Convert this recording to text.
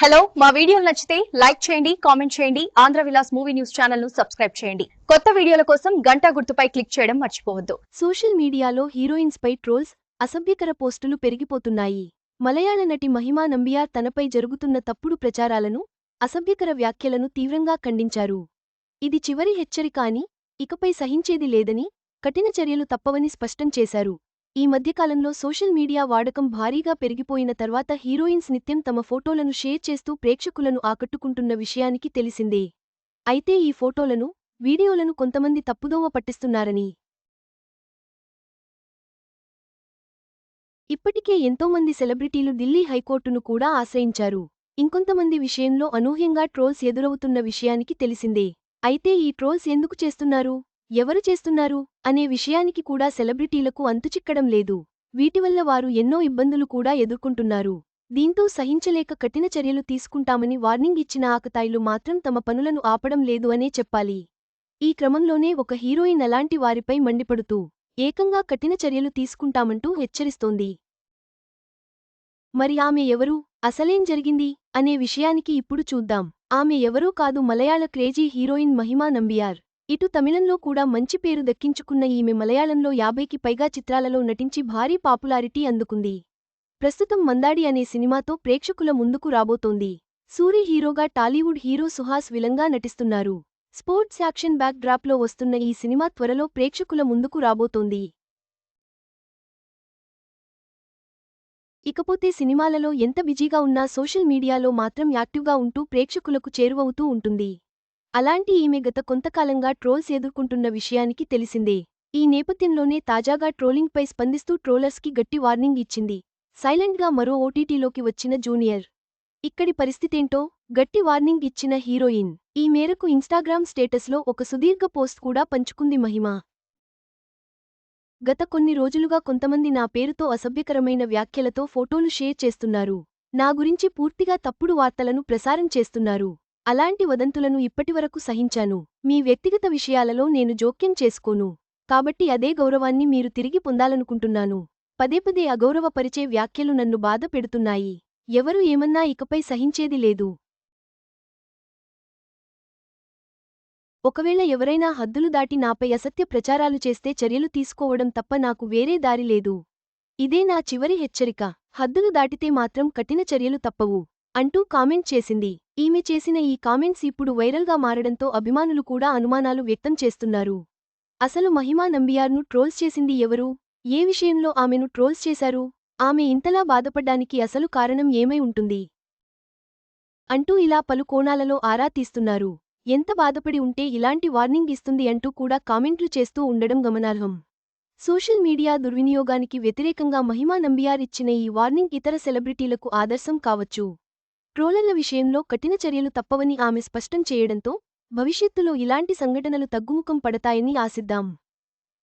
Hello మా వీడియోలు నచ్చితే లైక్ చేయండి కామెంట్ చేయండి ఆంధ్ర విలాస్ మూవీ న్యూస్ ఛానల్ను సబ్స్క్రైబ్ చేయండి. కొత్త వీడియోల కోసం గంట గుర్తుపై క్లిక్ చేయడం మర్చిపోవద్దు. సోషల్ మీడియాలో హీరోయిన్స్ పై ట్రోల్స్ అసభ్యకర పోస్టులు పెరిగిపోతున్నాయి. మలయాళ నటి మహిమా నంబియార్ తనపై జరుగుతున్న తప్పుడు ప్రచారాలను అసభ్యకర వ్యాఖ్యలను తీవ్రంగా ఖండించారు. ఇది చివరి హెచ్చరిక అని ఇకపై సహించేది లేదని కఠిన చర్యలు తప్పవని స్పష్టం చేశారు. ఈ మధ్యకాలంలో సోషల్ మీడియా వాడకం భారీగా పెరిగిపోయిన తర్వాత హీరోయిన్స్ నిత్యం తమ ఫోటోలను షేర్ చేస్తూ ప్రేక్షకులను ఆకట్టుకుంటున్న విషయానికి తెలిసిందే. అయితే ఈ ఫోటోలను వీడియోలను కొంతమంది తప్పుదోవ పట్టిస్తున్నారని. ఇప్పటికే ఎంతోమంది సెలబ్రిటీలు ఢిల్లీ హైకోర్టును కూడా ఆశ్రయించారు. ఇంకొంతమంది విషయంలో అనూహ్యంగా ట్రోల్స్ ఎదురవుతున్న విషయానికి తెలిసిందే. అయితే ఈ ట్రోల్స్ ఎందుకు చేస్తున్నారు? ఎవరు చేస్తున్నారు అనే విషయానికి కూడా సెలబ్రిటీలకు అంతుచిక్కడం లేదు. వీటివల్ల వారు ఎన్నో ఇబ్బందులు కూడా ఎదుర్కొంటున్నారు. దీంతో సహించలేక కఠిన చర్యలు తీసుకుంటామని వార్నింగ్ ఇచ్చిన ఆకతాయిలు మాత్రం తమ పనులను ఆపడం లేదు అనే చెప్పాలి. ఈ క్రమంలోనే ఒక హీరోయిన్ అలాంటి వారిపై మండిపడుతూ ఏకంగా కఠిన చర్యలు తీసుకుంటామంటూ హెచ్చరిస్తోంది. మరి ఆమె ఎవరు? అసలేం జరిగింది? అనే విషయానికి ఇప్పుడు చూద్దాం. ఆమె ఎవరూ కాదు మలయాళ క్రేజీ హీరోయిన్ మహిమా నంబియార్. ఇటు తమిళంలో కూడా మంచి పేరు దక్కించుకున్న ఈమె మలయాళంలో యాభైకి పైగా చిత్రాలలో నటించి భారీ పాపులారిటీ అందుకుంది. ప్రస్తుతం మందాడి అనే సినిమాతో ప్రేక్షకుల ముందుకు రాబోతోంది. సూరి హీరోగా టాలీవుడ్ హీరో సుహాస్ విలంగా నటిస్తున్నారు. స్పోర్ట్స్ యాక్షన్ బ్యాక్ డ్రాప్లో వస్తున్న ఈ సినిమా త్వరలో ప్రేక్షకుల ముందుకు రాబోతోంది. ఇకపోతే సినిమాలలో ఎంత బిజీగా ఉన్నా సోషల్ మీడియాలో మాత్రం యాక్టివ్గా ఉంటూ ప్రేక్షకులకు చేరువవుతూ ఉంటుంది. అలాంటి ఈమె గత కొంతకాలంగా ట్రోల్స్ ఎదుర్కొంటున్న విషయానికి తెలిసిందే. ఈ నేపథ్యంలోనే తాజాగా ట్రోలింగ్పై స్పందిస్తూ ట్రోలర్స్కి గట్టి వార్నింగ్ ఇచ్చింది. సైలెంట్గా మరో ఓటీటీలోకి వచ్చిన జూనియర్. ఇక్కడి పరిస్థితేంటో? గట్టి వార్నింగ్ ఇచ్చిన హీరోయిన్. ఈ మేరకు ఇన్స్టాగ్రామ్ స్టేటస్లో ఒక సుదీర్ఘ పోస్ట్ కూడా పంచుకుంది మహిమ. గత కొన్ని రోజులుగా కొంతమంది నా పేరుతో అసభ్యకరమైన వ్యాఖ్యలతో ఫోటోలు షేర్ చేస్తున్నారు. నా గురించి పూర్తిగా తప్పుడు వార్తలను ప్రసారం చేస్తున్నారు. అలాంటి వదంతులను ఇప్పటివరకు సహించాను. మీ వ్యక్తిగత విషయాలలో నేను జోక్యం చేసుకోను. కాబట్టి అదే గౌరవాన్ని మీరు తిరిగి పొందాలనుకుంటున్నాను. పదేపదే అగౌరవపరిచే వ్యాఖ్యలు నన్ను బాధ పెడుతున్నాయి. ఎవరు ఏమన్నా ఇకపై సహించేది లేదు. ఒకవేళ ఎవరైనా హద్దులు దాటి నాపై అసత్య ప్రచారాలు చేస్తే చర్యలు తీసుకోవడం తప్ప నాకు వేరే దారి లేదు. ఇదే నా చివరి హెచ్చరిక. హద్దులు దాటితే మాత్రం కఠిన చర్యలు తప్పవు. అంటూ కామెంట్ చేసింది. ఈమె చేసిన ఈ కామెంట్స్ ఇప్పుడు వైరల్గా మారడంతో అభిమానులు కూడా అనుమానాలు వ్యక్తం చేస్తున్నారు. అసలు మహిమా నంబియార్ను ట్రోల్స్ చేసింది ఎవరు? ఏ విషయంలో ఆమెను ట్రోల్స్ చేశారు? ఆమె ఇంతలా బాధపడ్డానికి అసలు కారణం ఏమై ఉంటుంది? అంటూ ఇలా పలు కోణాలలో ఆరా తీస్తున్నారు. ఎంత బాధపడి ఉంటే ఇలాంటి వార్నింగ్ ఇస్తుంది అంటూ కూడా కామెంట్లు చేస్తూ ఉండడం గమనార్హం. సోషల్ మీడియా దుర్వినియోగానికి వ్యతిరేకంగా మహిమా నంబియార్ ఇచ్చిన ఈ వార్నింగ్ ఇతర సెలబ్రిటీలకు ఆదర్శం కావచ్చు. ట్రోలర్ల విషయంలో కఠిన చర్యలు తప్పవని ఆమె స్పష్టం చేయడంతో భవిష్యత్తులో ఇలాంటి సంఘటనలు తగ్గుముఖం పడతాయని ఆశిద్దాం.